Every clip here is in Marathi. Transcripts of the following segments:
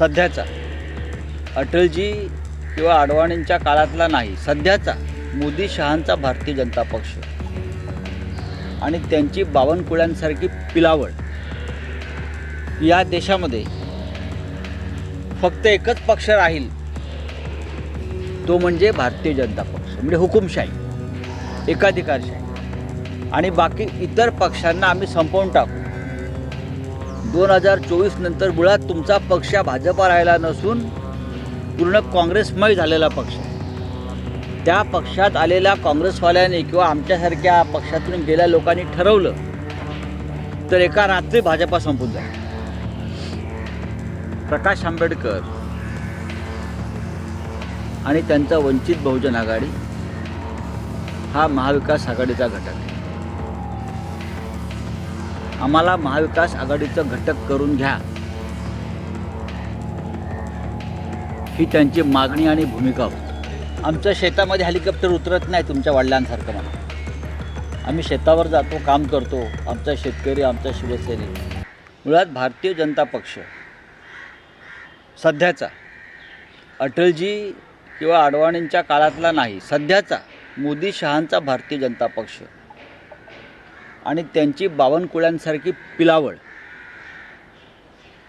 सध्याचा. अटलजी किंवा अडवाणींच्या काळातला नाही सध्याचा मोदी शहांचा भारतीय जनता पक्ष. आणि त्यांची बावनकुळ्यांसारखी पिलावळ. या देशामध्ये फक्त एकच पक्ष राहील. तो म्हणजे भारतीय जनता पक्ष म्हणजे हुकुमशाही एकाधिकारशाही. आणि बाकी इतर पक्षांना आम्ही संपवून टाकू. दोन हजार चोवीस नंतर मुळात तुमचा पक्ष भाजपा राहिला नसून पूर्ण काँग्रेसमय झालेला पक्ष त्या पक्षात आलेल्या काँग्रेसवाल्यांनी किंवा आमच्यासारख्या पक्षातून गेल्या लोकांनी ठरवलं तर एका रात्री भाजपा संपून जाईल. प्रकाश आंबेडकर आणि त्यांचा वंचित बहुजन आघाडी हा महाविकास आघाडीचा घटक आहे. आम्हाला महाविकास आघाडीचं घटक करून घ्या. ही त्यांची मागणी आणि भूमिका होती. आमच्या शेतामध्ये हेलिकॉप्टर उतरत नाही तुमच्या वडिलांसारखं मला आम्ही शेतावर जातो काम करतो. आमचा शेतकरी आमचा शिवसैनिक मुळात भारतीय जनता पक्ष सध्याचा अटलजी किंवा अडवाणींच्या काळातला नाही सध्याचा मोदी शहांचा भारतीय जनता पक्ष आणि त्यांची बावनकुळ्यांसारखी पिलावळ.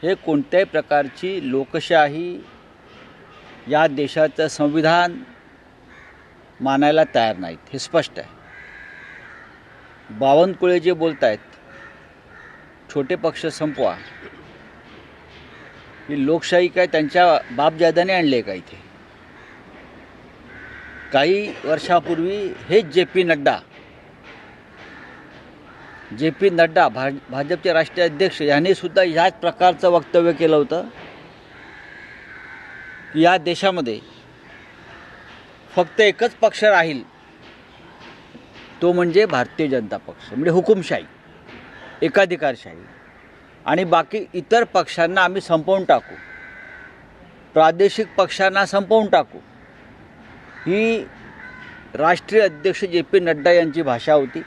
हे कोणत्याही प्रकारची लोकशाही या देशाचं संविधान मानायला तयार नाहीत हे स्पष्ट आहे. बावनकुळे जे बोलत आहेत छोटे पक्ष संपवा. ही लोकशाही काय त्यांच्या बापजादाने आणले का इथे? काही वर्षापूर्वी हेच J P Nadda J P Nadda भा भाजपचे राष्ट्रीय अध्यक्ष यांनी सुद्धा ह्याच प्रकारचं वक्तव्य केलं होतं. की या देशामध्ये फक्त एकच पक्ष राहील तो म्हणजे भारतीय जनता पक्ष म्हणजे हुकुमशाही एकाधिकारशाही. आणि बाकी इतर पक्षांना आम्ही संपवून टाकू. प्रादेशिक पक्षांना संपवून टाकू. ही राष्ट्रीय अध्यक्ष जे पी नड्डा यांची भाषा होती.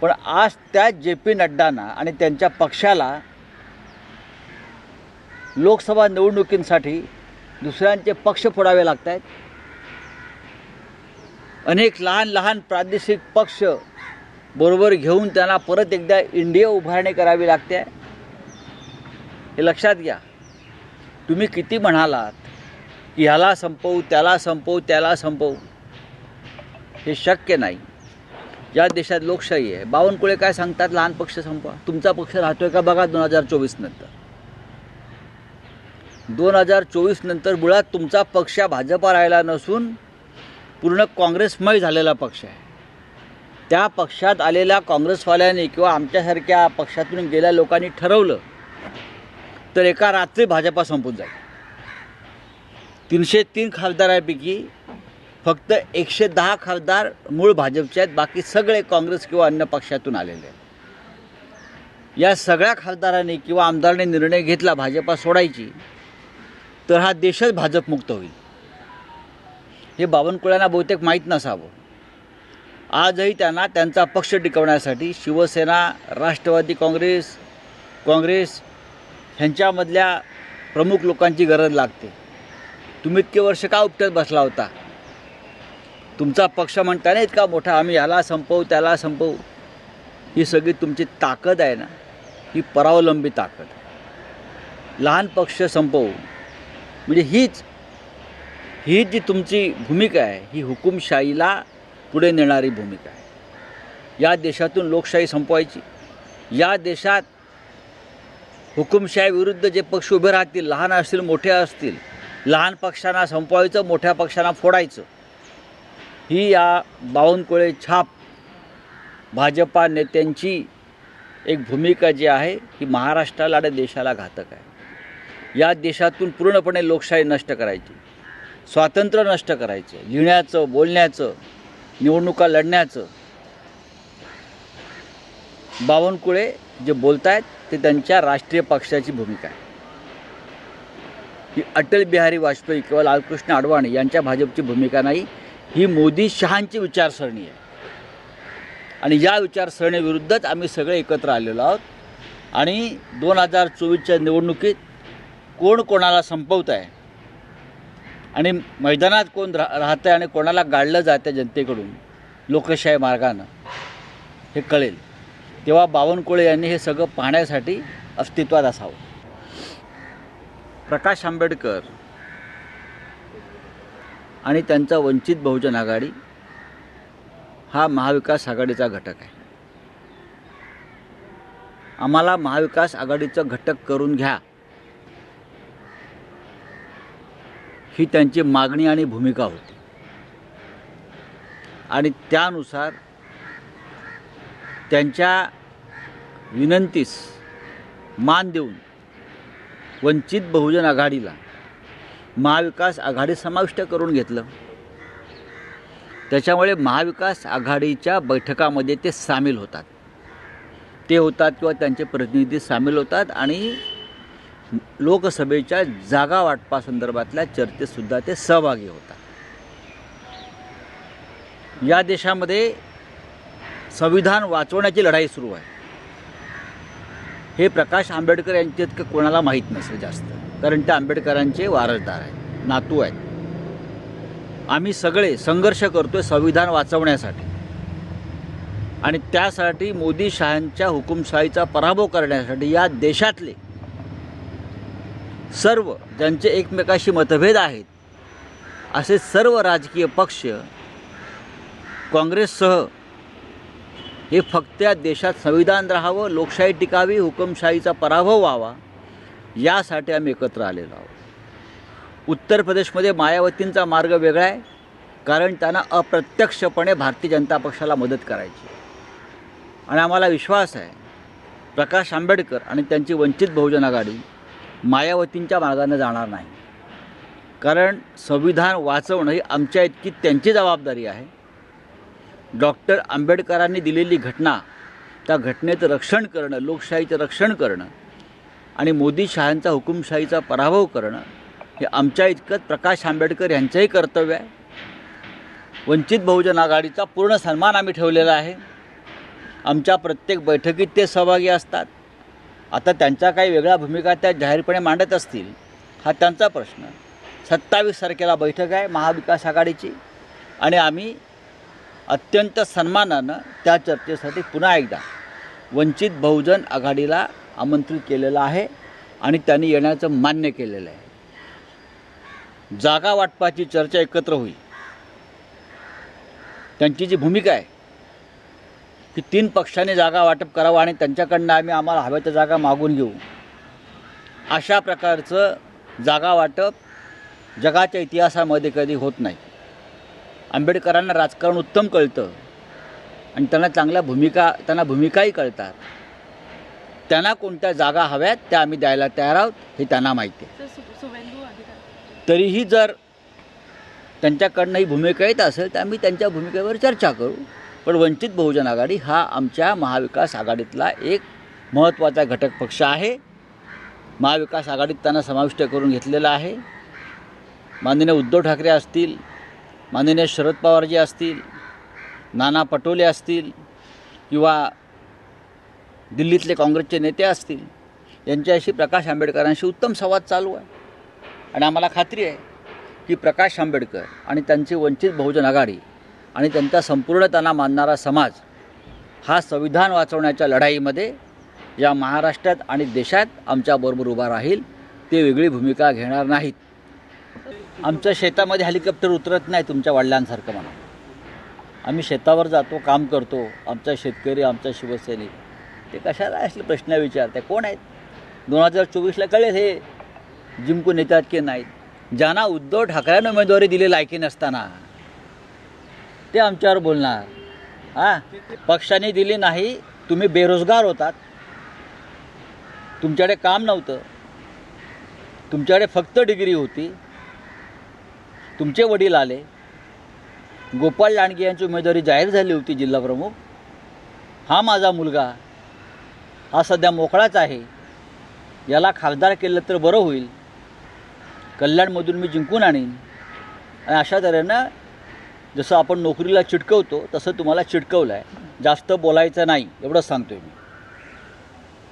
पण आज त्या जे पी नड्डांना आणि त्यांच्या पक्षाला लोकसभा निवडणुकींसाठी दुसऱ्यांचे पक्ष फोडावे लागत आहेत अनेक लहान लहान प्रादेशिक पक्ष बरोबर घेऊन त्यांना परत एकदा इंडिया उभारणी करावी लागते. हे लक्षात घ्या. तुम्ही किती म्हणालात की ह्याला संपवू त्याला संपवू त्याला संपवू. हे शक्य नाही. या देशात लोकशाही आहे बावनकुळे काय सांगतात? लहान पक्ष संपवा. तुमचा पक्ष राहतोय का बघा दोन हजार चोवीस नंतर. दोन हजार चोवीस नंतर मुळात तुमचा पक्ष भाजपा राहिला नसून पूर्ण काँग्रेसमय झालेला पक्ष आहे. त्या पक्षात आलेल्या काँग्रेसवाल्यांनी किंवा आमच्यासारख्या पक्षातून गेल्या लोकांनी ठरवलं तर एका रात्री भाजपा संपून जाईल. तीनशे तीन खासदारांपैकी फक्त एकशे दहा खासदार मूळ भाजपचे आहेत बाकी सगळे काँग्रेस किंवा अन्य पक्षातून आलेले आहेत. या सगळ्या खासदारांनी किंवा आमदारांनी निर्णय घेतला भाजपा सोडायची तर हा देशच भाजपमुक्त होईल. हे बावनकुळ्यांना बहुतेक माहीत नसावं. आजही त्यांना त्यांचा पक्ष टिकवण्यासाठी शिवसेना राष्ट्रवादी काँग्रेस काँग्रेस ह्यांच्यामधल्या प्रमुख लोकांची गरज लागते. तुम्ही इतके वर्ष का उपटत बसला होता? तुमचा पक्ष म्हणता नाही इतका मोठा आम्ही ह्याला संपवू त्याला संपवू. ही सगळी तुमची ताकद आहे ना ही परावलंबी ताकद. लहान पक्ष संपवू. म्हणजे हीच ही जी तुमची भूमिका आहे ही हुकुमशाहीला पुढे नेणारी भूमिका आहे. या देशातून लोकशाही संपवायची. या देशात हुकुमशाही विरुद्ध जे पक्ष उभे राहतील लहान असतील मोठे असतील लहान पक्षांना संपवायचं मोठ्या पक्षांना फोडायचं. ही या बावनकुळे छाप भाजपा नेत्यांची एक भूमिका जी आहे ही महाराष्ट्राला आणि देशाला घातक आहे. या देशातून पूर्णपणे लोकशाही नष्ट करायची स्वातंत्र्य नष्ट करायचं लिहिण्याचं बोलण्याचं निवडणुका लढण्याचं. बावनकुळे जे बोलत आहेत ते त्यांच्या राष्ट्रीय पक्षाची भूमिका आहे. ही अटल बिहारी वाजपेयी किंवा लालकृष्ण अडवाणी यांच्या भाजपची भूमिका नाही ही मोदी शहांची विचारसरणी आहे. आणि या विचारसरणीविरुद्धच आम्ही सगळे एकत्र आलेलो आहोत. आणि दोन हजार चोवीसच्या निवडणुकीत कोण कोणाला संपवत आहे? आणि मैदानात कोण राह राहतं आहे आणि कोणाला गाडलं जातं जनतेकडून? लोकशाही मार्गानं. हे कळेल. तेव्हा बावनकुळे यांनी हे सगळं पाहण्यासाठी अस्तित्वात असावं. प्रकाश आंबेडकर आणि त्यांचा वंचित बहुजन आघाडी हा महाविकास आघाडीचा घटक आहे. आम्हाला महाविकास आघाडीचं घटक करून घ्या. ही त्यांची मागणी आणि भूमिका होती. आणि त्यानुसार त्यांच्या विनंतीस मान देऊन वंचित बहुजन आघाडीला महाविकास आघाडी समाविष्ट करून घेतलं. त्याच्यामुळे महाविकास आघाडीच्या बैठकामध्ये ते सामील होतात. ते होतात किंवा त्यांचे प्रतिनिधी सामील होतात आणि लोकसभेच्या जागा वाटपासंदर्भातल्या चर्चेतसुद्धा ते सहभागी होतात. या देशामध्ये संविधान वाचवण्याची लढाई सुरू आहे. हे प्रकाश आंबेडकर यांचे इतकं कोणाला माहीत नसेल जास्त. कारण ते आंबेडकरांचे वारसदार आहेत नातू आहेत. आम्ही सगळे संघर्ष करतोय संविधान वाचवण्यासाठी. आणि त्यासाठी मोदी शहांच्या हुकुमशाहीचा पराभव करण्यासाठी या देशातले सर्व ज्यांचे एकमेकाशी मतभेद आहेत असे सर्व राजकीय पक्ष काँग्रेससह हे फक्त या देशात संविधान राहावं लोकशाही टिकावी हुकुमशाहीचा पराभव व्हावा यासाठी आम्ही एकत्र आलेलो आहोत. उत्तर प्रदेशमध्ये मायावतींचा मार्ग वेगळा आहे कारण त्यांना अप्रत्यक्षपणे भारतीय जनता पक्षाला मदत करायची आणि आम्हाला विश्वास आहे प्रकाश आंबेडकर आणि त्यांची वंचित बहुजन आघाडी मायावतींच्या मार्गाने जाणार नाही. कारण संविधान वाचवणं ही आमच्या इतकी त्यांची जबाबदारी आहे. डॉक्टर आंबेडकरांनी दिलेली घटना त्या घटनेचं रक्षण करणं लोकशाहीचं रक्षण करणं आणि मोदी शहांचा हुकुमशाहीचा पराभव करणं हे आमच्या इतकंच प्रकाश आंबेडकर यांचंही कर्तव्य आहे. वंचित बहुजन आघाडीचा पूर्ण सन्मान आम्ही ठेवलेला आहे. आमच्या प्रत्येक बैठकीत ते सहभागी असतात. आता त्यांच्या काही वेगळ्या भूमिका त्या जाहीरपणे मांडत असतील हा त्यांचा प्रश्न. सत्तावीस तारखेला बैठक आहे महाविकास आघाडीची आणि आम्ही अत्यंत सन्मानानं त्या चर्चेसाठी पुन्हा एकदा वंचित बहुजन आघाडीला आमंत्रित केलेलं आहे आणि त्यांनी येण्याचं मान्य केलेलं आहे. जागा वाटपाची चर्चा एकत्र होईल. त्यांची जी भूमिका आहे की तीन पक्षांनी जागा वाटप करावं आणि त्यांच्याकडनं आम्ही आम्हाला हव्या त्या जागा मागून घेऊ. अशा प्रकारचं जागा वाटप जगाच्या इतिहासामध्ये कधी होत नाही. आंबेडकरांना राजकारण उत्तम कळतं आणि त्यांना चांगल्या भूमिका त्यांना भूमिकाही कळतात. त्यांना कोणत्या जागा हव्यात त्या आम्ही द्यायला तयार आहोत हे त्यांना माहिती आहे. तरीही जर त्यांच्याकडनं ही भूमिका येत असेल तर आम्ही त्यांच्या भूमिकेवर चर्चा करू. पण वंचित बहुजन आघाडी हा आमच्या महाविकास आघाडीतला एक महत्त्वाचा घटक पक्ष आहे. महाविकास आघाडीत त्यांना समाविष्ट करून घेतलेला आहे. माननीय उद्धव ठाकरे असतील माननीय शरद पवारजी असतील नाना पटोले असतील किंवा दिल्लीतले काँग्रेसचे नेते असतील यांच्याशी प्रकाश आंबेडकरांशी उत्तम संवाद चालू आहे. आणि आम्हाला खात्री आहे की प्रकाश आंबेडकर आणि त्यांची वंचित बहुजन आघाडी आणि त्यांचा संपूर्ण त्यांना मानणारा समाज हा संविधान वाचवण्याच्या लढाईमध्ये या महाराष्ट्रात आणि देशात आमच्याबरोबर उभा राहील ते वेगळी भूमिका घेणार नाहीत. आमच्या शेतामध्ये हेलिकॉप्टर उतरत नाही तुमच्या वडिलांसारखं म्हणा आम्ही शेतावर जातो काम करतो आमचा शेतकरी आमचा शिवसैनिक. ते कशाला असले प्रश्न विचारते कोण आहेत? दोन हजार चोवीसला कळेल हे जिंकून येतात की नाहीत. ज्यांना उद्धव ठाकरेंना उमेदवारी दिली लायकी नसताना ते आमच्यावर बोलणार. हां? पक्षाने दिली नाही तुम्ही बेरोजगार होतात. तुमच्याकडे काम नव्हतं. तुमच्याकडे फक्त डिग्री होती. तुमचे वडील आले. गोपाळ लांडगे यांची उमेदवारी जाहीर झाली होती जिल्हाप्रमुख हा माझा मुलगा. हा सध्या मोकळाच आहे. याला खासदार केलं तर बरं होईल. कल्याणमधून मी जिंकून आणीन. आणि अशा तऱ्हेनं जसं आपण नोकरीला चिटकवतो तसं तुम्हाला चिटकवलं आहे जास्त बोलायचं नाही एवढंच सांगतो मी.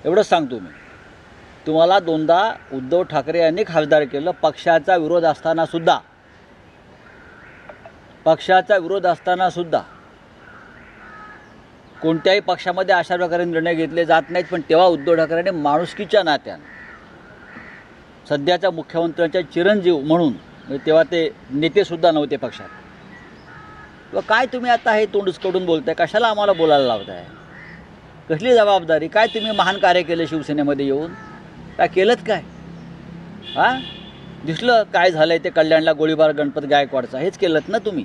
एवढंच सांगतो मी. तुम्हाला दोनदा उद्धव ठाकरे यांनी खासदार केलं पक्षाचा विरोध असताना सुद्धा. पक्षाचा विरोध असताना सुद्धा. कोणत्याही पक्षामध्ये अशा प्रकारे निर्णय घेतले जात नाहीत पण तेव्हा उद्धव ठाकरेने माणुसकीच्या नात्यानं सध्याच्या मुख्यमंत्र्यांच्या चिरंजीव म्हणून म्हणजे तेव्हा ते नेतेसुद्धा नव्हते पक्षात. किंवा काय तुम्ही आता हे तोंडूसकडून बोलताय? कशाला आम्हाला बोलायला लावताय? कसली जबाबदारी? काय तुम्ही महान कार्य केलं शिवसेनेमध्ये येऊन? काय केलंत काय? हां? दिसलं काय झालं आहे ते कल्याणला गोळीबार गणपत गायकवाडचा हेच केलं ना तुम्ही?